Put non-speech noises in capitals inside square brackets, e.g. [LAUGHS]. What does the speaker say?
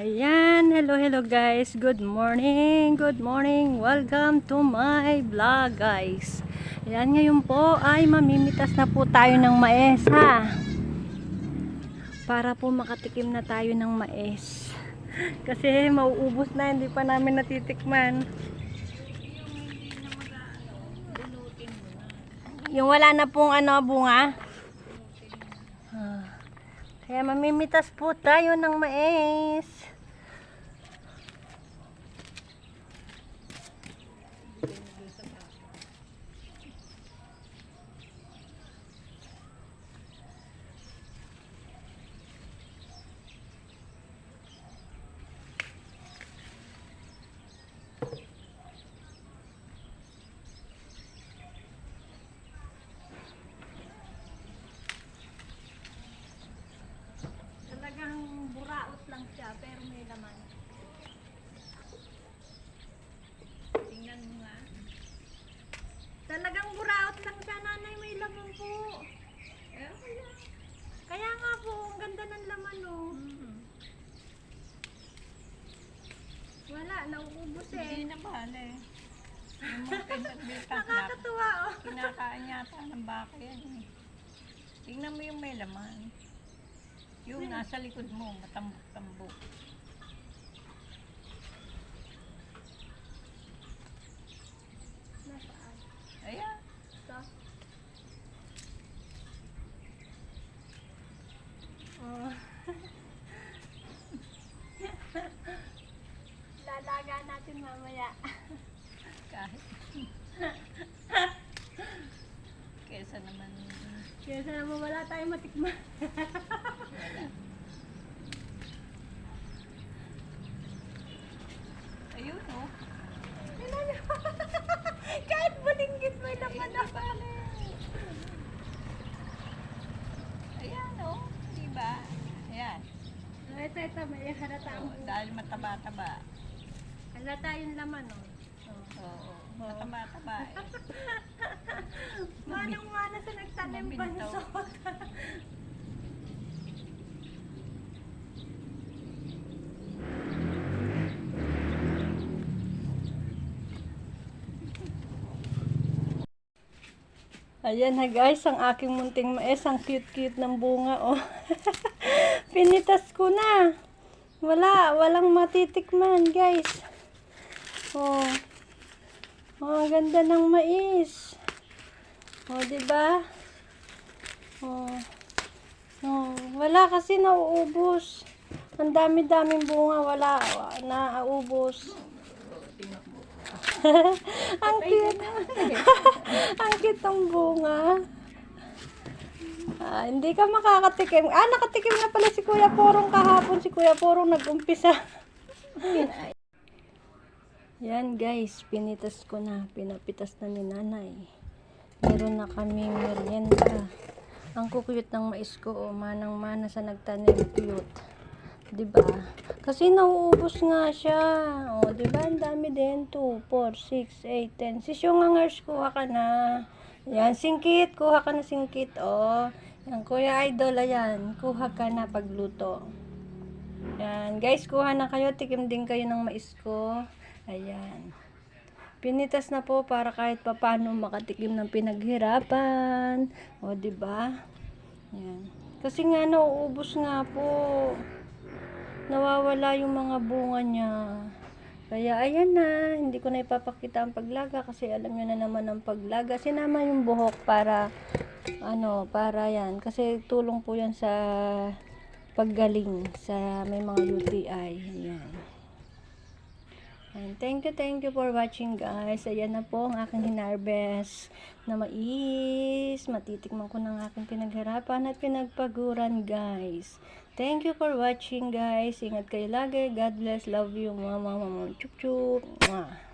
Ayan, hello, hello guys. Good morning, good morning. Welcome to my vlog guys. Ayan, ngayon po ay mamimitas na po tayo ng mais ha. Para po makatikim na tayo ng mais. [LAUGHS] Kasi mauubos na, hindi pa namin natitikman. Yung wala na pong ano, bunga. Kaya mamimitas po tayo ng mais. Talagang buraot lang siya, pero may laman. Tingnan mo nga. Talagang buraot lang siya, nanay, po. Eh, kaya. Kaya nga po, ang ganda ng laman, oh. Wala, nauubos Hindi eh. na bale. Yung mga pinagbitas na Nakakatuwa, oh. kinakain yata ng baka yan eh. Tingnan mo yung may laman. Yung nasa likod mo, matambok-tambok. Nasaan? Ayan. Ito. Oh. Lalaga mamaya. Kahit. Kesa naman, Kaya sana mo wala tayong matikman. wala. Ayun oh. Tingnan [LAUGHS] niyo. Kahit bulinggit may laman na Ayan oh. Diba? Ayan. Ito, ito, may halata ang Oh, dahil mataba-taba. Halata yung laman, oh. Oo. Mataba-taba eh. [LAUGHS] Manang-mana sa nagtanim Mabintaw. bansot. Ayan na guys, ang aking munting mais, ang cute-cute ng bunga, oh. [LAUGHS] Pinitas ko na. Wala, walang matitikman, guys. Oh. Oh, ang ganda ng mais. Oh, 'di ba? Oh. Oh, wala kasi nauubos. Ang dami-daming bunga, wala naubos. [LAUGHS] ang cute. [LAUGHS] ang cute ng bunga. Ah, hindi ka makakatikim. Ah, nakatikim na pala si Kuya Porong kahapon. Si Kuya Porong nag-umpisa. Yan guys, pinitas ko na. Pinapitas na ni nanay. Meron na kaming merienda. Ang kukuyot ng mais ko, oh, manang-mana sa nagtanim cute. 'Di ba? Kasi nauubos nga siya. Oh, 'di ba? Ang dami din. 2, 4, 6, 8, 10. Si Shungangers, kuha ka na. Yan, singkit. Kuha ka na singkit, oh. Yan, Kuya Idol, ayan. Kuha ka na pagluto. Yan, guys, kuha na kayo. Tikim din kayo ng mais ko. Ayan. Pinitas na po para kahit papano makatikim ng pinaghirapan. O, di ba? Yan. Kasi nga nauubos nga po. Nawawala yung mga bunga niya. Kaya ayan na, hindi ko na ipapakita ang paglaga kasi alam nyo na naman ang paglaga. Sinama yung buhok para ano, para yan. Kasi tulong po yan sa paggaling sa may mga UTI. Ayan. And thank you, thank you for watching guys. Ayan na po ang aking hinarvest na mais. Matitikman ko ng aking pinagharapan at pinagpaguran guys. Thank you for watching guys. Ingat kayo lagi. God bless. Love you. Mama, mama. Chup chup. Mwah.